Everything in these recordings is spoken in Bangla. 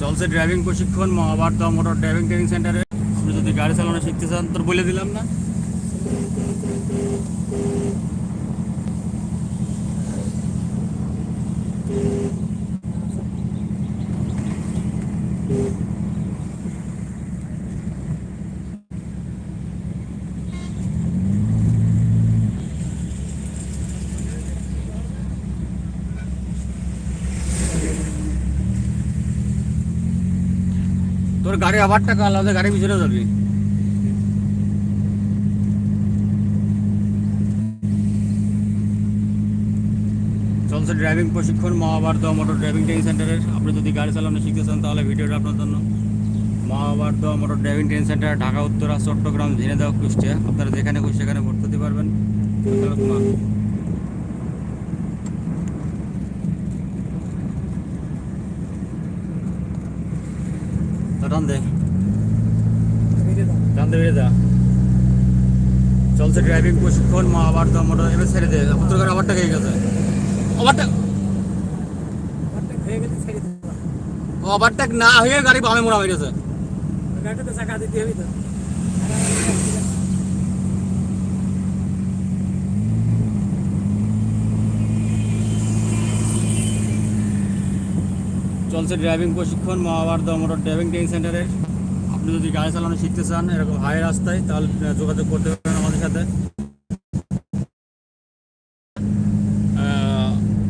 চলছে ড্রাইভিং প্রশিক্ষণ মহাভারত মোটর ড্রাইভিং ট্রেনিং সেন্টারে আপনি যদি গাড়ি চালানো শিখতে চান, তোর বলে দিলাম না। তোর গাড়ি আবারটা কাল আমাদের গাড়ি পিছনে যাবি চলছে ড্রাইভিং প্রশিক্ষণ মহাভারত মোটর ড্রাইভিং ট্রেনিং সেন্টারের আপনি যদি গাড়ি চালানো শিখতে চান, তাহলে ভিডিওটা আপনার জন্য। Mahabharat motor driving training centre Dhaka, Uttara, Chattogram Jhenaidah Kushtia. আপনারা যেখানে খুশি সেখানে ভর্তি হতে পারবেন। টান দে টান দে বেরিয়ে যা। চলছে ড্রাইভিং প্রশিক্ষণ মা আবার তো মোটর এবার ছেড়ে দে। করে আবারটা খেয়ে গেছে। আবারটা ওভারটেক না হয়ে গাড়ি বামে মোড়া হয়ে গেছে। গাড়িটাতে চাকা দিতে হবে তো। চলছে ড্রাইভিং প্রশিক্ষণ মহাভারত মোটর ড্রাইভিং ট্রেনিং সেন্টারের। আপনি যদি গাড়ি চালানো শিখতে চান, এরকম হাই রাস্তায়, তাহলে যোগাযোগ করতে পারেন আমাদের সাথে।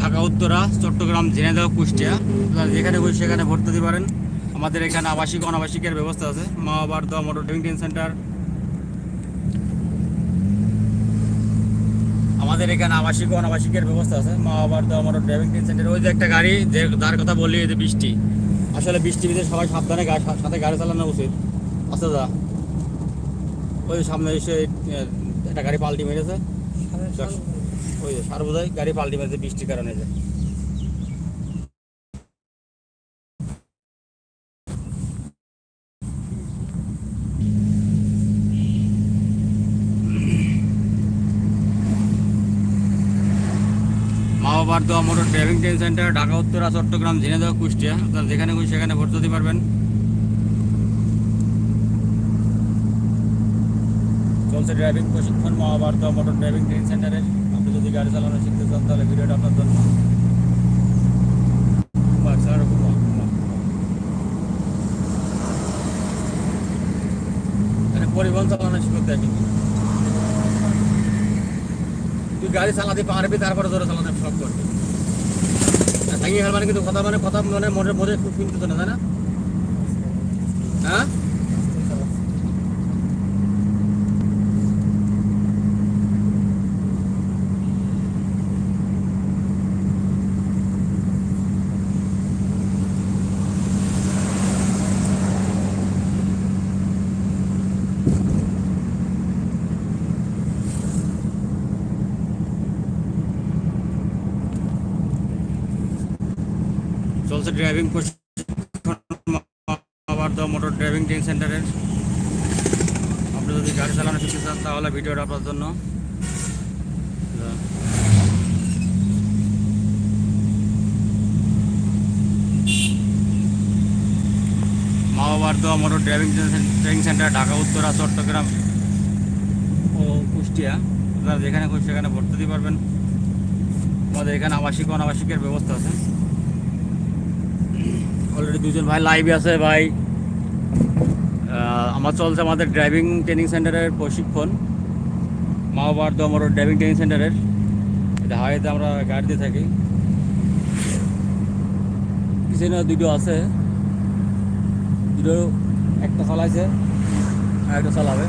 ঢাকা, উত্তরা, চট্টগ্রাম, ঝিনাইদহ, কুষ্টিয়া। যেখানে খুশি সেখানে ভর্তি হতে পারেন। আমাদের এখানে আবাসিক, অনাবাসিকের ব্যবস্থা আছে। Mahabharat motor driving training centre আমাদের এখানে আবাসিক ও অনাবাসিকের ব্যবস্থা আছে। মহাভারত আমার ড্রাইভিং ট্রেনিং সেন্টার ওই যে একটা গাড়ি যে যার কথা বললি যে বৃষ্টি। আসলে বৃষ্টি ভিতরে সবাই সাবধানে সাথে গাড়ি চালানো উচিত। আচ্ছা দা ওই সামনে এসে একটা গাড়ি পাল্টি মেরেছে। ওই সার বোধহয় গাড়ি পাল্টি মেরেছে বৃষ্টির কারণে যে। দোয়া motor driving training centre, Dhaka, Uttara, Chattogram, Jhenaidah, Kushtia. আপনারা যেখানে খুশি সেখানে ভর্তি হতে পারবেন। চলছে ড্রাইভিং প্রশিক্ষণ, মহাভারত মোটর ড্রাইভিং ট্রেনিং সেন্টারে আপনি যদি গাড়ি চালানো শিখতে চান, তাহলে ভিডিওটা আপনার জন্য। এখানে পরিবহন চালানো শিখতে কিন্তু গাড়ি চালাতে পারবি, তারপরে জোরে চালাতে সব করবি। ফেল মানে কিন্তু কথা মানে কথা মানে মনে মনে খুব শুনতে না, তাই না? হ্যাঁ চলছে ড্রাইভিং আবার তো মোটর ড্রাইভিং ট্রেনিং সেন্টারের আপনি যদি গাড়ি চালানো শিখতে চান, তাহলে ভিডিওটা আপনার জন্য। মাওবার্দ motor driving training centre Dhaka, Uttara, Chattogram ও কুষ্টিয়া। আপনারা যেখানে খুশি সেখানে ভর্তি দিতে পারবেন। আমাদের এখানে আবাসিক অনাবাসিকের ব্যবস্থা আছে। অলরেডি দুজন ভাই লাইভে আছে ভাই। আমার চলছে আমাদের ড্রাইভিং ট্রেনিং সেন্টারের প্রশিক্ষণ। মাওবার তো আমার ড্রাইভিং ট্রেনিং সেন্টারের এটা হাইওয়েতে আমরা গাড়ি দিয়ে থাকি। পিছনে দুটো আছে। দুটো, একটা চালাইছে আর একটা চালাবে।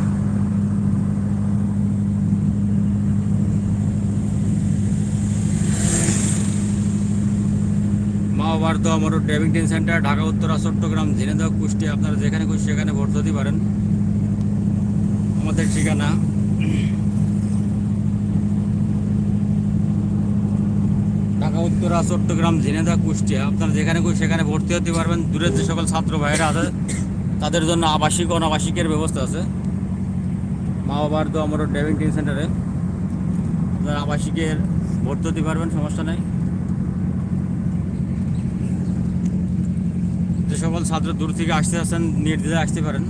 মহাভারত আমার ড্রাইভিং সেন্টার, ঢাকা, উত্তরা, চট্টগ্রাম ঝিনেদহ কুষ্টিয়া। আপনারা যেখানে খুশি সেখানে ভর্তি হতে পারেন। আমাদের ঠিকানা। ঢাকা, উত্তরা, চট্টগ্রাম ঝিনেদহ কুষ্টিয়া। আপনারা যেখানে খুশি সেখানে ভর্তি হতে পারবেন। দূরের যে সকল ছাত্র ভাইয়েরা আছে, তাদের জন্য আবাসিক অনাবাসিকের ব্যবস্থা আছে। মহাভারত আমার ড্রাইভিং সেন্টারে। আপনারা আবাসিকের ভর্তি হতে পারবেন, সমস্যা নেই। যে সকল ছাত্র দূর থেকে আসতে আসেন নির্দ্বিধায় আসতে পারেন।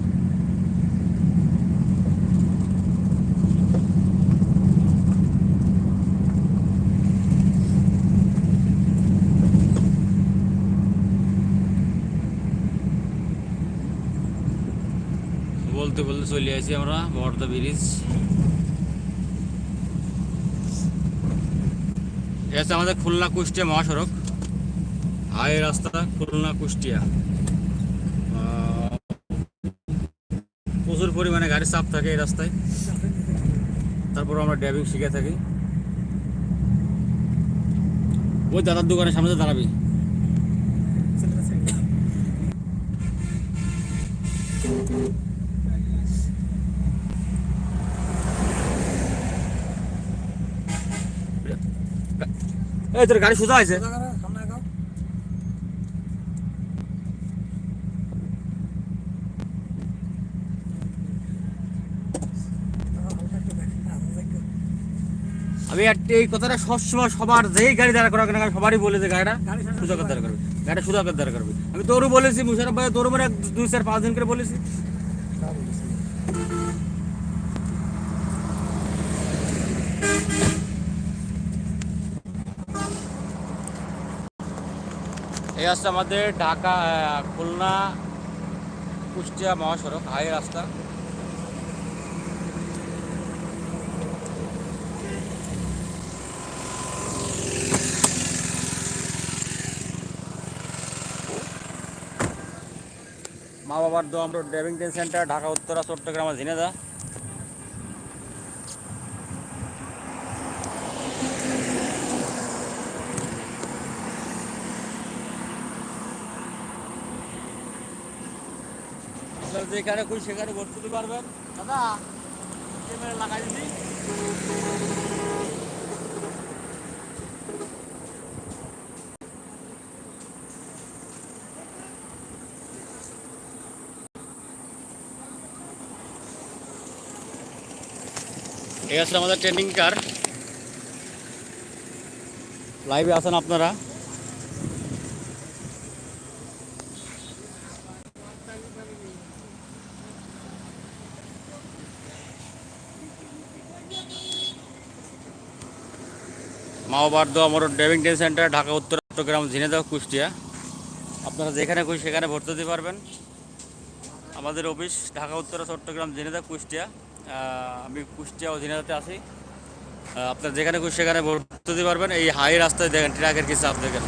বলতে বলতে চলে আসি আমরা বর্ধা ব্রিজ। এ আছে আমাদের খুলনা কুষ্টিয়া মহাসড়ক। হাই রাস্তা, খুলনা, কুষ্টিয়া। প্রচুর পরিমাণে গাড়ির চাপ থাকে এই রাস্তায়। তারপর আমরা ড্রাইভিং শিখে থাকি। ওই দাদার দোকানের সামনে দাঁড়াবি। এই, তোর গাড়ি সোজা আছে আমি একটা এই কথাটা সবসময় সবার যেই গাড়ি দাঁড়া করা কেন সবারই বলে যে গাড়িটা গাড়ি সামনে সুযোগ দাঁড়া করবে। গাড়িটা সুযোগ দাঁড়া করবে। আমি তোরও বলেছি মুশারফ ভাই তোরও মানে দুই চার পাঁচ দিন করে বলেছি। এই রাস্তা আমাদের ঢাকা খুলনা কুষ্টিয়া মহাসড়ক হাই রাস্তা। মা বাবার দো আমরা driving train centre, Dhaka, Uttara, Chattogram Jhenaidah যেখানে খুশি, সেখানে ভর্তি পারবেন। দাদা লাগাই দিছি। এই আসলে আমাদের ট্রেন্ডিং কার। লাইভে আছেন আপনারা। মাওবার্দ আমার ড্রাইভিং ট্রেন সেন্টার, ঢাকা উত্তর চট্টগ্রাম ঝিনেদহ কুষ্টিয়া। আপনারা যেখানে খুশি সেখানে ভর্তি হতে পারবেন। আমাদের অফিস, ঢাকা, উত্তরা, চট্টগ্রাম, জেনেদা, কুষ্টিয়া। আমি কুষ্টিয়া ও ঝিনেদাতে আছি। আপনারা যেখানে খুশি সেখানে ভর্তি দিতে পারবেন। এই হাই রাস্তায় দেখেন, ট্রাকের কিছু চাপ দেখেন।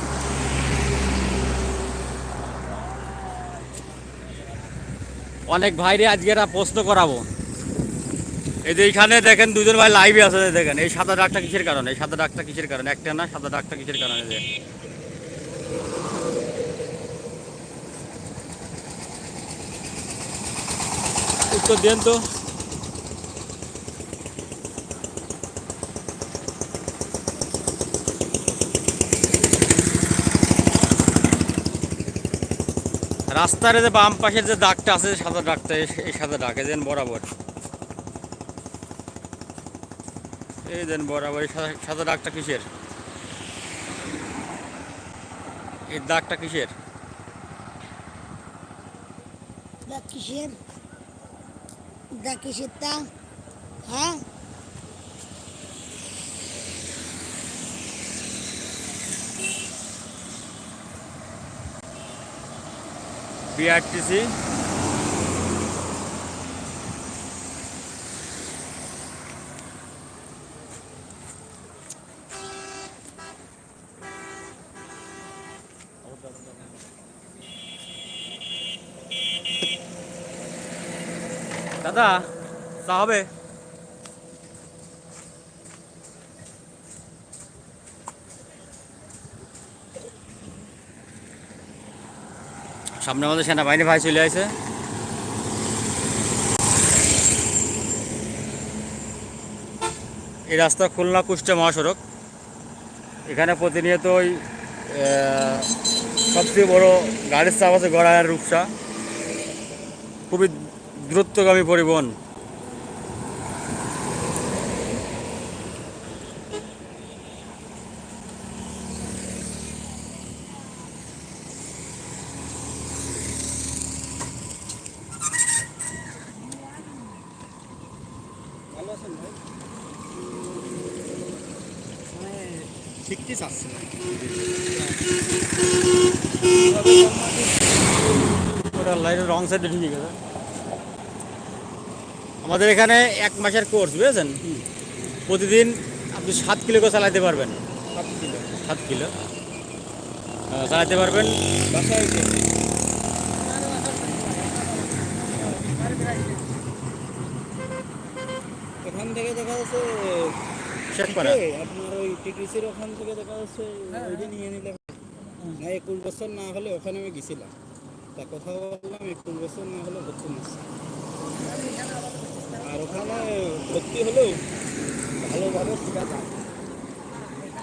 অনেক ভাইরে আজকে একটা প্রশ্ন করাবো। এই যে এইখানে দেখেন দুজন ভাই লাইভে আছে, দেখেন। এই সাদা ডাকটা কিসের কারণে? এই সাদা ডাকটা কিসের কারণে? একটা না, সাদা ডাকটা কিসের কারণে? যে দেন তো রাস্তার যে বাম পাশের যে দাগটা আছে সাদা দাগটা, এই- সাদা দাগ, এই দেন বরাবর। এই দেন বরাবর সাদা- দাগটা কিসের? এই দাগটা কিসের? কিসের? দা কি তা হ্যাঁ? বিআরটিসি। দাদা চা হবে। সামনে আমাদের সেনাবাহিনী ভাই চলে আসে। এই রাস্তা খুলনা কুষ্টিয়া মহাসড়ক। এখানে প্রতিনিয়ত ওই সবচেয়ে বড় গাড়ির চাপ আছে গড়াইয়ের রূপসা। খুবই দ্রুতগামী পরিবহন। শিখতে চাচ্ছে লাইটের রং সাইডে ঢুকে গেছে আমাদের এখানে এক মাসের কোর্স বুঝেছেন? প্রতিদিন আপনি সাত কিলো করে চালাতে পারবেন। সাত কিলো। সাত কিলো। চালাতে পারবেন। এখান থেকে দেখা যাচ্ছে শেষ করা। আপনার ওই টিটিসির ওখান থেকে দেখা যাচ্ছে ওইটা নিয়ে নিলে না একুশ বছর না হলে ওখানে আমি গেছিলাম। তা কথা বললাম একুশ বছর না হলে ভর্তি নিচ্ছে আর ওখানে ভর্তি হলেও ভালোভাবে শেখা যায়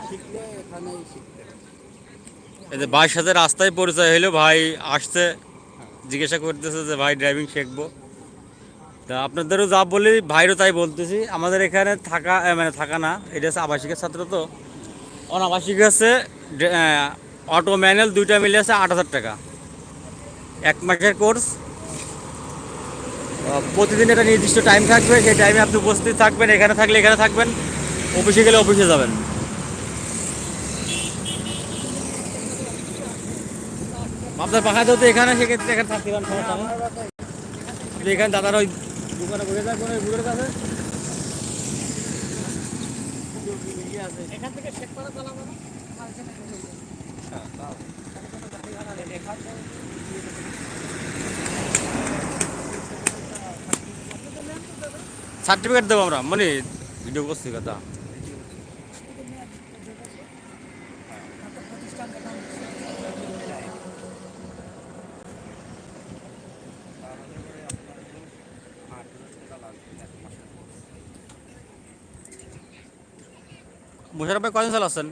শিখলে এখানেই শিখতে এই যে ভাইয়ের সাথে রাস্তায় পরিচয় হলো ভাই আসছে জিজ্ঞাসা করতেছে যে ভাই ড্রাইভিং শিখব। তা আপনাদেরও যা বলি ভাইরও তাই বলতেছি। আমাদের এখানে থাকা মানে থাকা না এটা হচ্ছে আবাসিকের ছাত্র তো। অনাবাসিক আছে অটো ম্যানুয়াল দুইটা মিলে আছে আট হাজার টাকা। এক মাসের কোর্স প্রতিদিন একটা নির্দিষ্ট টাইম থাকবে, সেই টাইমে আপনি উপস্থিত থাকবেন, এখানে থাকলে এখানে থাকবেন, অফিসে গেলে অফিসে যাবেন। আপনার পাখাতেও তো এখানে, সেক্ষেত্রে এখানে থাকতে পারেন, সমস্যা নেই। এখানে দাদার ওই দোকানে বসে থাকবেন, ওই বুড়োর কাছে। এখান থেকে শেখ করা চালাবো না? সার্টিফিকেট দেবো আমরা। মানে ভিডিও করছি কথা। মুশারফ ভাই কদিন চালাচ্ছেন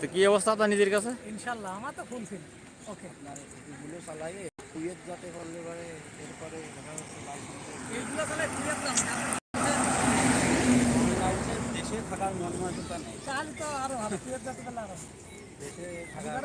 তো কি অবস্থা আপনার নিজের কাছে? ইনশাল্লাহ আমার তো ফুল ফিল ওকে এগুলো চালাইয়ে কুয়েত যাতে পারলে পারে এরপরে দেশে থাকার মর্মার্থতা নেই। তাহলে তো আরও ভালো যাতে পারলে আরও দেশে থাকার